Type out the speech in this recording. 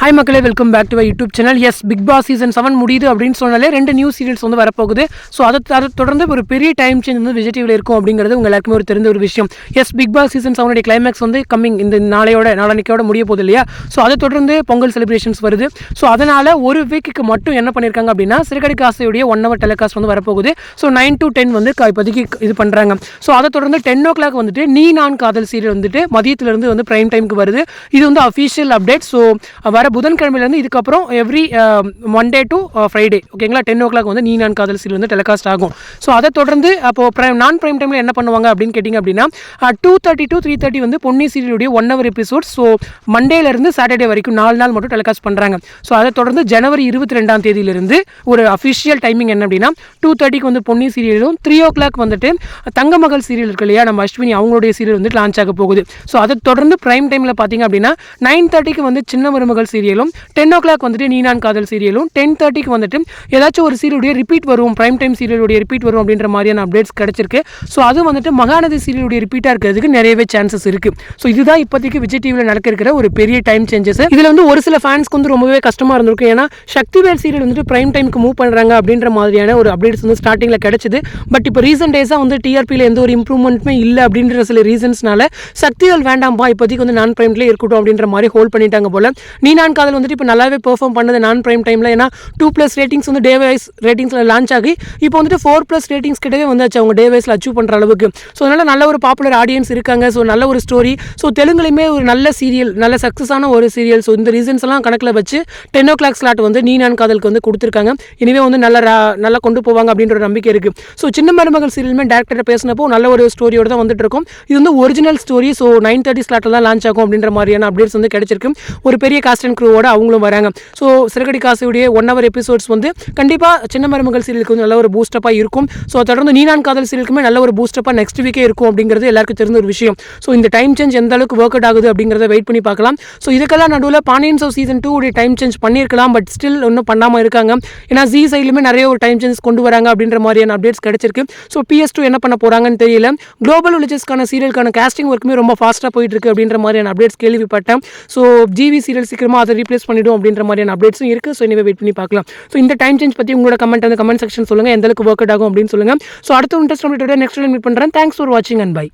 Hi மக்களே welcome back to YouTube channel yes Big Boss season seven முடியுது அப்படின்னு சொன்னாலே ரெண்டு நியூ சீரியல்ஸ் வந்து வரப்போகுது. ஸோ அதை அதை தொடர்ந்து ஒரு பெரிய டைம் சேஞ்ச் வந்து விஜய் டிவியில் இருக்கும் அப்படிங்கிறது உங்கள் எல்லாருக்குமே ஒரு தெரிந்த ஒரு விஷயம். எஸ் பிக் பாஸ் சீசன் செவனுடைய கிளைமேக்ஸ் வந்து கம்மிங் இந்த நாளையோட நாளன்னைக்கோட முடிய போகுது இல்லையா? ஸோ அதை தொடர்ந்து பொங்கல் செலிப்ரேஷன்ஸ் வருது. ஸோ அதனால் ஒரு வீக்குக்கு மட்டும் என்ன பண்ணியிருக்காங்க அப்படின்னா சிறுகடி காசையுடைய ஒன் ஹவர் டெலிகாஸ்ட் வந்து வரப்போகுது. ஸோ நைன் டு டென் வந்து இப்போதைக்கு இது பண்ணுறாங்க ஸோ அதை தொடர்ந்து டென் ஓ கிளாக் வந்துட்டு நீ நான் காதல் சீரியல் வந்துட்டு மதியத்திலிருந்து வந்து ப்ரைம் டைமுக்கு வருது. இது வந்து அஃபிஷியல் அப்டேட் ஸோ வர புதன்கிழமையிலேருந்து இதுக்கப்புறம் எவ்ரி மண்டே டு ஃப்ரைடே ஓகேங்களா டென் ஓ கிளாக் வந்து நீ நான் காதல் சீரியல் வந்து டெலிகாஸ்ட் ஆகும். ஸோ அதை தொடர்ந்து அப்போது ப்ரைம் நான் ப்ரைம் டைமில் என்ன பண்ணுவாங்க அப்படின்னு கேட்டிங்க அப்படின்னா two thirty to three thirty வந்து பொன்னி சீரியலுடைய ஒன் ஹவர் எபிசோட் ஸோ மண்டேலேருந்து சாட்டர்டே வரைக்கும் நாலு நாள் மட்டும் டெலிகாஸ்ட் பண்ணுறாங்க ஸோ அதை தொடர்ந்து ஜனவரி இருபத்தி ரெண்டாம் தேதியிலிருந்து ஒரு அஃபிஷியல் டைமிங் என்ன அப்படின்னா டூ தேர்ட்டிக்கு வந்து பொன்னி சீரியலும் த்ரீ ஓ கிளாக் வந்துட்டு தங்கமகள் சீரியல் இருக்கு இல்லையா? நம்ம அஸ்வினி அவங்களுடைய சீரியல் வந்து லான்ச் ஆக போகுது. ஸோ அதை தொடர்ந்து ப்ரைம் டைமில் பார்த்தீங்க அப்படின்னா நைன் தேர்ட்டிக்கு வந்து சின்ன மருமகள் சீரியலும் டென் ஓ கிளாக் வந்துட்டு நீனான் காதல் சீரியலும் டென் தேர்ட்டிக்கு வந்துட்டு ஏதாச்சும் ஒரு சீரியலுடைய ரிப்பீட் வரும் பிரைம் டைம் சீரியலுடைய ரிப்பீட் வரும் அப்படின்ற மாதிரியான அப்டேட்ஸ் கிடைச்சிருக்கு. ஸோ அது வந்துட்டு மகாநதி சீரியலுடைய ரிப்பீட்டாக இருக்கிறதுக்கு நிறையவே சான்சஸ் இருக்கு. ஸோ இதுதான் இப்போதைக்கு விஜய் டிவியில் நடக்க இருக்கிற ஒரு பெரிய டைம் சேஞ்சஸ் இதில் வந்து ஒரு சில ஃபேன்ஸ்க்கு வந்து ரொம்பவே கஷ்டமாக இருந்திருக்கும். ஏன்னா சக்திவேல் சீரியல் வந்துட்டு பிரைம் டைமுக்கு மூவ் பண்ணுறாங்க அப்படின்ற மாதிரியான ஒரு அப்டேட்ஸ் வந்து ஸ்டார்டிங்கில் கிடைச்சது. பட் இப்போ ரீசெண்ட் டேஸாக வந்து டிஆர்பியில் எந்த ஒரு இம்ப்ரூவ்மெண்ட்டுமே இல்லை அப்படின்ற சில ரீசன்ஸ்னால சக்திவேல் வேண்டாம்பா இப்போதைக்கு வந்து நான் பிரைம்லேயே இருக்கட்டும் அப்படின்ற மாதிரி ஹோல்ட் பண்ணிட்டாங்க போல. நீ நான் காதல் வந்துட்டு இப்போ நல்லாவே பெர்ஃபார்ம் பண்ணது நான் பிரைம் டைமில் ஏன்னா டூ ப்ளஸ் ரேட்டிங்ஸ் வந்து டே வைஸ் ரேட்டிங்ஸில் லான்ச் ஆகி இப்போ வந்துட்டு ஃபோர் ப்ளஸ் ரேட்டிங்ஸ் கிட்டவே வந்தாச்சு அவங்க டே வைஸில் அச்சீவ் பண்ணுற அளவுக்கு. ஸோ அதனால் நல்ல ஒரு பாப்புலர் ஆடியன்ஸ் இருக்காங்க. ஸோ நல்ல ஒரு ஸ்டோரி ஸோ தெலுங்குலையுமே ஒரு நல்ல சீரியல் நல்ல சக்ஸஸான ஒரு சீரியல் ஸோ இந்த ரீசன்ஸ் எல்லாம் கணக்கில் வச்சு டென் ஓ கிளாக் ஸ்லாட் வந்து நீ நான் காதலுக்கு வந்து கொடுத்துருக்காங்க. இனிமே வந்து நல்ல நல்லா கொண்டு போவாங்க அப்படின்ற ஒரு நம்பிக்கை இருக்குது ஸோ சின்ன மருமகள் சீரியலுமே டேரக்டர் பேசினப்போ நல்ல ஒரு ஸ்டோரியோட தான் வந்துட்டு இருக்கும். இது வந்து original story so nine thirty ஸ்லாட்டில் தான் லான்ச் ஆகும் அப்படின்ற மாதிரியான அப்டேட்ஸ் வந்து கிடைச்சிருக்கு. ஒரு பெரிய காஸ்ட் அண்ட் க்ரூவோட அவங்களும் வராங்க. ஸோ சிறுகடி காசுடைய ஒன் ஹவர் எபிசோட்ஸ் வந்து கண்டிப்பாக சின்ன மருமகள் சீரியலுக்கு வந்து நல்ல ஒரு பூஸ்டப்பாக இருக்கும். ஸோ தொடர்ந்து நீனான் காதல் சீரியலுக்குமே நல்ல ஒரு பூஸ்டப்பாக நெக்ஸ்ட் வீக்கே இருக்கும் அப்படிங்கிறது எல்லாருக்கும் தெரிஞ்ச ஒரு விஷயம். ஸோ இந்த டைம் சேஞ்ச் எந்த அளவுக்கு ஒர்க் அவுட் ஆகுது அப்படிங்கிறத வெயிட் பண்ணி பார்க்கலாம். ஸோ இதுக்கெல்லாம் நடுவில் பாண்டியன் சோ சீசன் டூ உடைய டைம் சேஞ்ச் பண்ணியிருக்கலாம் பட் ஸ்டில் இன்னும் பண்ணாமல் இருக்காங்க. ஏன்னா ஜி சைட்லுமே நிறைய ஒரு டைம் சேஞ்ச் கொண்டு வராங்க அப்படின்ற மாதிரியான அப்டேட்ஸ் கிடைச்சிருக்கு. ஸோ பிஎஸ் டூ என்ன பண்ண போகிறாங்கன்னு தெரியல. குளோபல் வில்லேஜஸ்க்கான சீரியலுக்கான காஸ்டிங் ஒர்க்குமே ரொம்ப ஃபாஸ்ட்டாக போயிட்டு இருக்கு அப்படின்ற மாதிரியான அப்டேட்ஸ் கேள்விப்பட்டேன். ஸோ ஜிவி சீரியல் சீக்கிரமாக அதை ரீப்ளேஸ் பண்ணிடும் அப்படின்ற மாதிரியான அப்டேட்ஸும் இருக்குது ஸோ இனிமே வெயிட் பண்ணி பார்க்கலாம். ஸோ இந்த டைம் சேஞ்ச் பற்றி உங்களோட கமெண்ட் அந்த கமெண்ட் செக்ஷன் சொல்லுங்கள் எந்த அளவுக்கு ஒர்க் அவுட் ஆகும் அப்படின்னு சொல்லுங்கள் ஸோ அடுத்த இன்ட்ரெஸ்ட் நெக்ஸ்ட் மீட் பண்ணுறேன் தேங்க்ஸ் ஃபார் வாட்சிங் அண்ட் பை